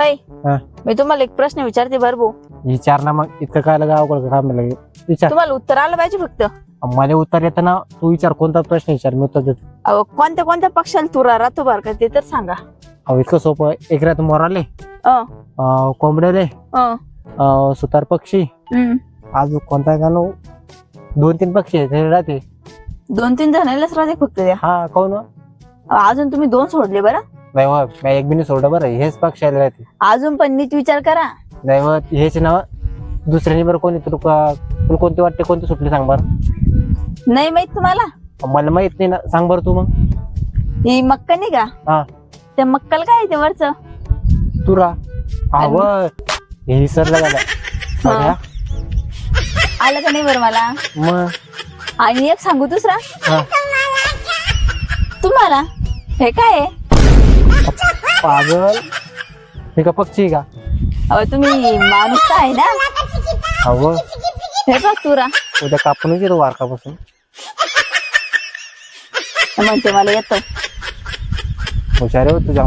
अय हा. मी तुम्हाला एक प्रश्न विचारते बरं भाऊ विचार ना मग इतकं काय लगा अवघड काम लगे. विचार. तुम्हाला उत्तर आलं पाहिजे फक्त. मला उत्तर येतं ना तू विचार कोणता प्रश्न विचार मी उत्तर देतो. अहो कोणत्या कोणत्या पक्षाला तुरा राहतो बरं का ते तर सांगा. अहो इतकं सोपं आहे. एक रात मोराले. अं, अं, कोंबड्याले. अं, अं, सुतार पक्षी. हम्म. अजून कोणता गाणं? दोन तीन पक्षी आहेत ते राहते. दोन तीन जणांनाच राहते फक्त त्या. हा कोण अहो, अजून तुम्ही दोन सोडले बरं. नाही मी एक बिनी सोडलं बरं हेच पक्षी आले राहते अजून पण नीट विचार करा. नाही हो, हेच नाव दुसऱ्यानी बरं कोणी तुला का- तुला कोणते वाटते कोणते सुटले सांग बरं. नाही माहीत तुम्हाला? मला माहीत नाही ना सांग बरं तू मग. ही मक्का नाही का? हा. त्या मक्कल काय ते वरच? तुरा हा व हे विसरलं गाला सगळ्या. आलं का नाही बरं मला? मग? आणि एक सांगू दुसरा? हा. तुम्हाला हे काय आहे? पागल. मी का पक्षी आहे का? अहो तुम्ही माणूस तर आहे ना. अव हे बघ तुरा. उद्या कापूनच येतो वारकापासून. म्हणते मला येतो. हुशार आहे हो तुझ्या